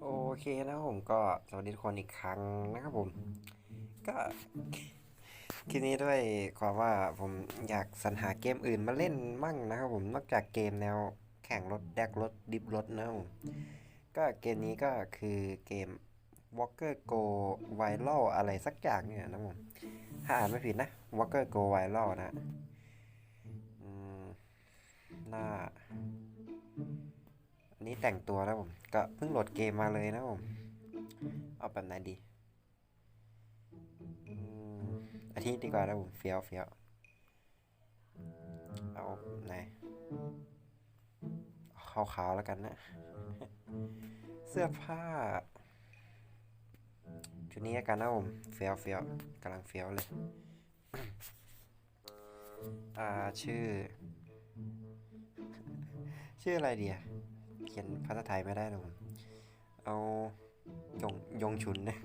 โอเคนะผมก็สวัสดีทุกคนอีกครั้งนะครับผม ก็คลิปนี้ด้วยความว่าผมอยากสรรหาเกมอื่นมาเล่นมั่งนะครับผมนอกจากเกมแนวแข่งรถแดกรถดิบรถนะครับผมก็เกมนี้ก็คือเกม Walker Go Viral อะไรสักอย่างเนี่ยนะผมถ้าอ่านไม่ผิดนะ Walker Go Viral นะอืมหน้าันนี้แต่งตัวนะผม ก็เพิ่งโหลดเกมมาเลยนะผม เอาแบบไหนดีอันนี้ดีกว่านะผมเฟี้ยวเฟี้ยวเอาไหนขาวๆแล้วกันนะ เสื้อผ้าชุดนี้แล้วกันนะผมเฟี้ยวเฟี้ยวกำลังเฟี้ยวเลย อ่าชื่อ ชื่ออะไรเดีอะ เขียนภาษาไทยไม่ได้นะผมเอายงยงฉุนนะ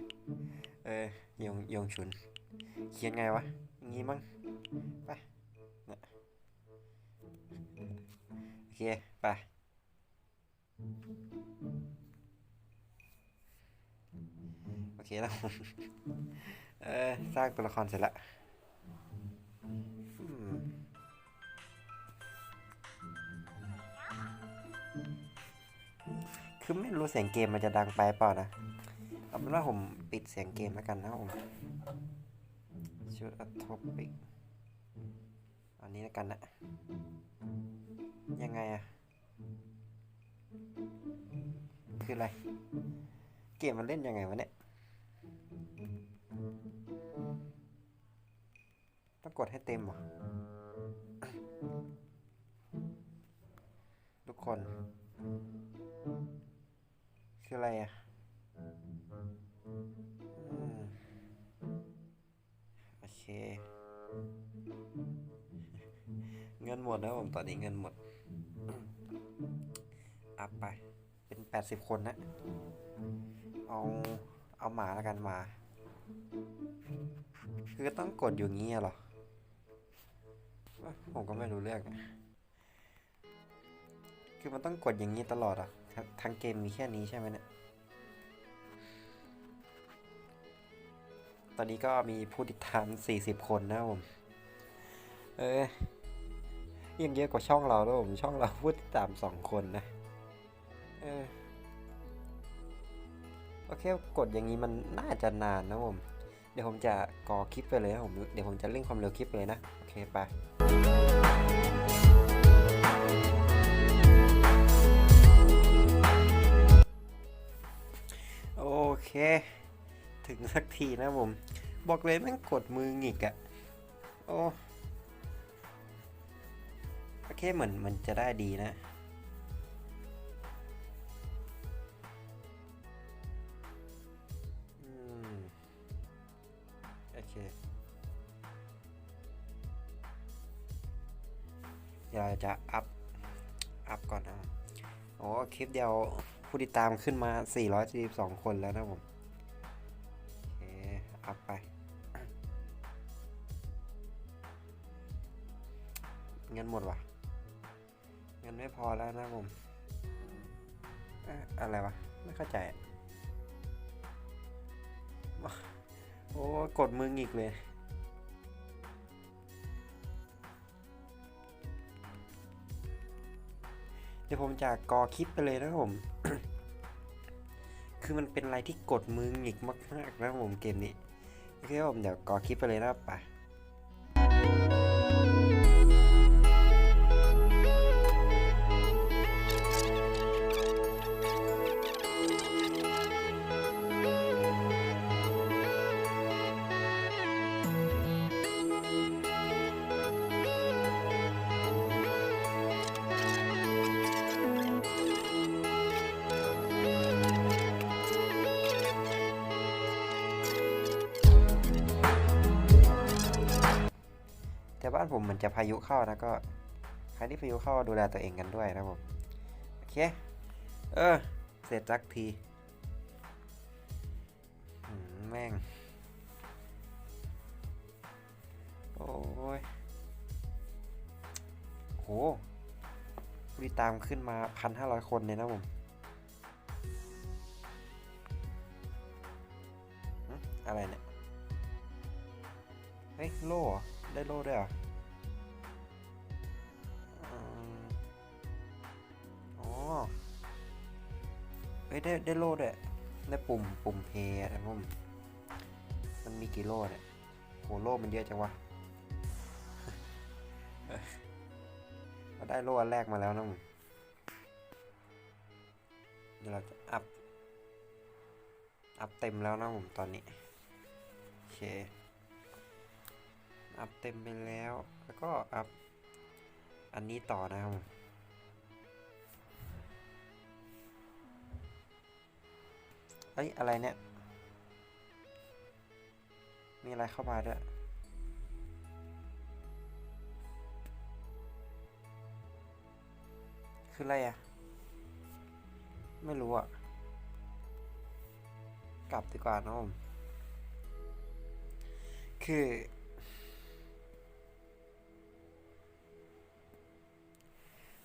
เออยงยงฉุน เขียนไงวะงี้มั้งไปนะโอเคไปโอเคแล้วผมเออสร้างตัวละครเสร็จละ คือไม่รู้เสียงเกมมันจะดังไปเปล่านะเอาเป็นว่าผมปิดเสียงเกมแล้วกันนะผมชุดอัทอปิกอันนี้แล้วกันนะยังไงอะคืออะไร เกมมันเล่นยังไงวะเนี่ยต้องกดให้เต็มหรอทุกคน คืออะไรอะอืมโอเค เงินหมดแล้วผมตอนนี้เงินหมด อัพไป เป็นแปดสิบคนนะ เอา เอาหมาแล้วกันหมา คือต้องกดอยู่งี้เหรอ ผมก็ไม่รู้เรื่อง คือมันต้องกดอย่างนี้ตลอดอะ ทั้งเกมมีแค่นี้ใช่ไหมเนี่ย ตอนนี้ก็มีผู้ติดตาม 40 คนนะครับผม เออยังเยอะกว่าช่องเราด้วยผม ช่องเราผู้ติดตาม 2 คนนะ เออ โอเค กดอย่างนี้มันน่าจะนานนะผม เดี๋ยวผมจะก่อคลิปไปเลยนะผม เดี๋ยวผมจะเร่งความเร็วคลิปเลยนะ โอเค ไป โอเค ถึงสักทีนะผม บอกเลยแม่งกดมือหงิกอะโอ้โอเคเหมือนมันจะได้ดีนะอืมโอเคเดี๋ยวเราจะอัพ อัพก่อนนะโอ้คลิปเดียว ผู้ติดตามขึ้นมา 442 คนแล้วนะผมโอเคอัพไป เงินหมดวะเงินไม่พอแล้วนะผมอะอะไรวะ ไม่เข้าใจอะโอ้กดมืออีกเลย เดี๋ยวผมจะกอคลิปไปเลยนะผม คือมันเป็นอะไรที่กดมือหงิกมากๆนะผมเกมนี้ โอเคผมเดี๋ยวกอคลิปไปเลยนะครับไปานผมเหมือนจะพายุเข้านะก็ใครที่พายุเข้าดูแลตัวเองกันด้วยนะผมโอเคเออเสร็จสักทีแม่ง โอ้ยโหรีตามขึ้นมา 1,500 คนเลยนะผมอะไรเนี่ย เฮ้ย โล่ได้โล่ด้วยอะ เฮ้ยได้ได้โล่ด้วยได้ปุ่มปุ่มเพย์นะผมมันมีกี่โล่เนี่ยโหโล่มันเยอะจังวะเราได้โล่อันแรกมาแล้วนะผมเดี๋ยวเราจะอัพ อัพเต็มแล้วนะผมตอนนี้โอเคอัพเต็มไปแล้ว แล้วก็อัพอันนี้ต่อนะครับผม เอ้ย อะไรเนี่ย มีอะไรเข้ามาด้วย คืออะไรอะไม่รู้อะกลับดีกว่านะผม คือ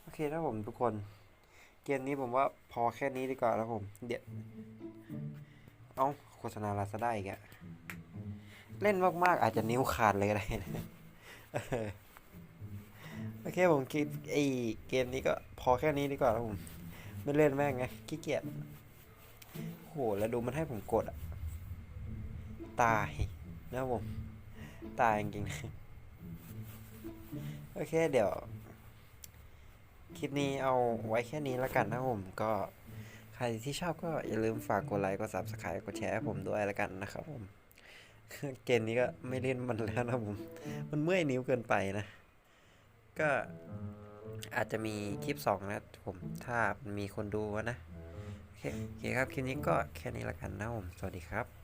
โอเคนะผมทุกคน กมนี้ผมว่าพอแค่นี้ดีกว่าแล้วผม เดี๋ยวเอาโฆษณาลาซาด้าอีกอะเล่นมาก ๆ อาจจะนิ้วขาดเลยก็ได้นะโอเคผมคิดไอเกมนี้ก็พอแค่นี้ดีกว่าแล้วผม ไม่เล่นแม่งไงขี้เกียจโหแล้วดูมันให้ผมกดอะตายนะผม ตายจริงๆโอเคเดี๋ยว คลิปนี้เอาไว้แค่นี้แล้วกันนะผมก็ใครที่ชอบก็อย่าลืมฝากกดไลค์กด subscribe กดแชร์ผมด้วยแล้วกันนะครับผมเกมนี้ก็ไม่เล่นมันแล้วนะผม มันเมื่อยนิ้วเกินไปนะ ก็อาจจะมีคลิป2นะผมถ้ามีคนดูนะโอเคโอเคครับคลิปนี้ก็แค่นี้ละกันนะผม สวัสดีครับ